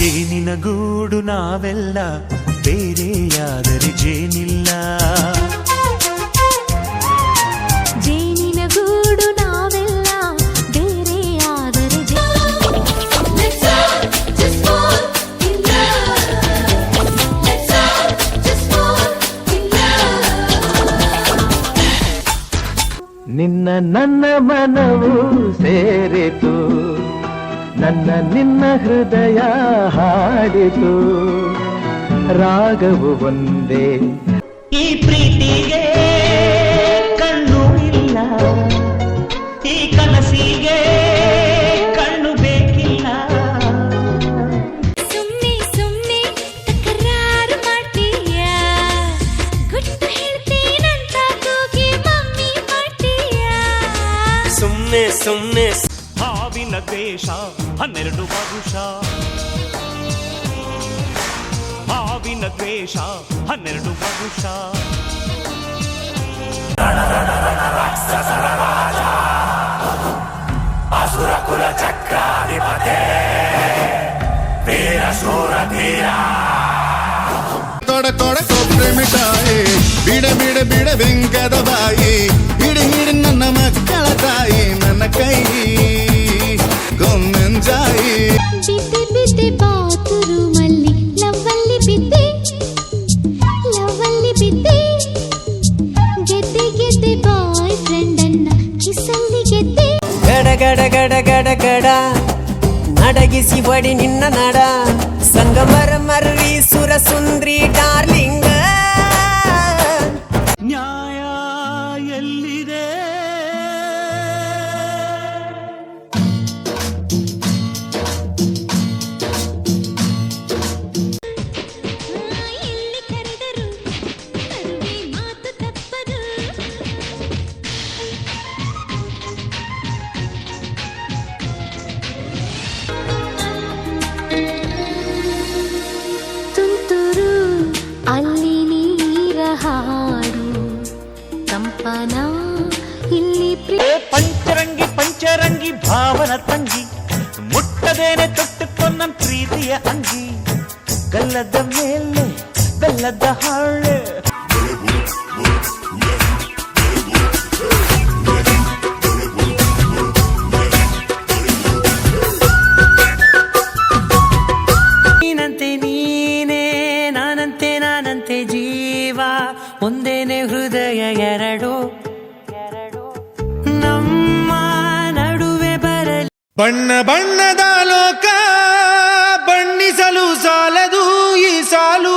ಜೇನಿನ ಗೂಡು ನಾವೆಲ್ಲ ಬೇರೆಯಾದರೆ ಜೇನಿಲ್ಲ ಜೇನಿನ ಗೂಡು ನಾವೆಲ್ಲ ಬೇರೆ ಆದರೆ Let's all just fall in love. Let's all just fall in love. ನಿನ್ನ ನನ್ನ ಮನವು ಸೇರಿತು ನನ್ನ ನಿನ್ನ ಹೃದಯ ಹಾಡಿತು. ರಾಗವು ಒಂದೇ. ಈ ಪ್ರೀತಿಗೆ ಕಣ್ಣು ಇಲ್ಲ. ಈ ಕನಸಿಗೆ ಕಣ್ಣು ಬೇಕಿಲ್ಲ. ಸುಮ್ಮನೆ ಸುಮ್ಮನೆ ತಕರಾರು ಮಾಡ್ತೀಯ? ಗುಟ್ಟು ಹೇಳ್ತೀನಂತ ಕೂಗಿ ಮಮ್ಮಿ ಮಾಡ್ತೀಯ? ಸುಮ್ಮನೆ ಸುಮ್ನೆ ಹಾವಿನ ದ್ವೇಷ ಹನ್ನೆರಡು ವರುಷ ಹಾವಿನ ದ್ವೇಷ ಹನ್ನೆರಡು ವರುಷ ತೊಡ ತೊಡ ಕೊಬ್ಬರಿ ಮಿಠಾಯಿ ಬಿಡ ಬಿಡ ಬಿಡ ಬೆಂಕದ ಬಾಯಿ ಹಿಡಿ ಗಡ ಗಡ ಗಡ ಗಡ ಗಡ ನಡಗಿಸಿ ಒಡಿ ನಿನ್ನ ನಡ ಪಂಚರಂಗಿ ಪಂಚರಂಗಿ ಭಾವನ ತಂಗಿ ಮುಟ್ಟದೇನೆ ತೊಟ್ಟುಕೊಂಡ ಪ್ರೀತಿಯ ಅಂಗಿ. ಗಲ್ಲದ ಮೇಲೆ ಬೆಲ್ಲದ ಹಾಳೆ. ನೀನಂತೆ ಬಣ್ಣ ಬಣ್ಣದ ಲೋಕ ಬಣ್ಣಿಸಲು ಸಾಲದು ಈ ಸಾಲು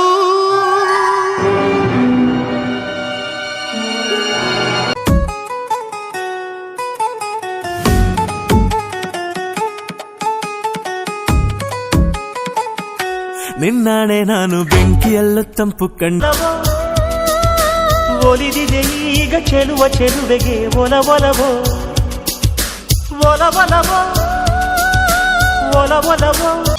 ನಿನ್ನಾಣೆ ನಾನು ಬೆಂಕಿಯಲ್ಲ ತಂಪು ಕಂಡವೋ ಒಲಿದಿದೆ ಈಗ ಚೆಲುವ ಚೆಲುವೆಗೆ ಒಲ ಒಲವೋ ಒಲ ಒಲವೋ bola bola bola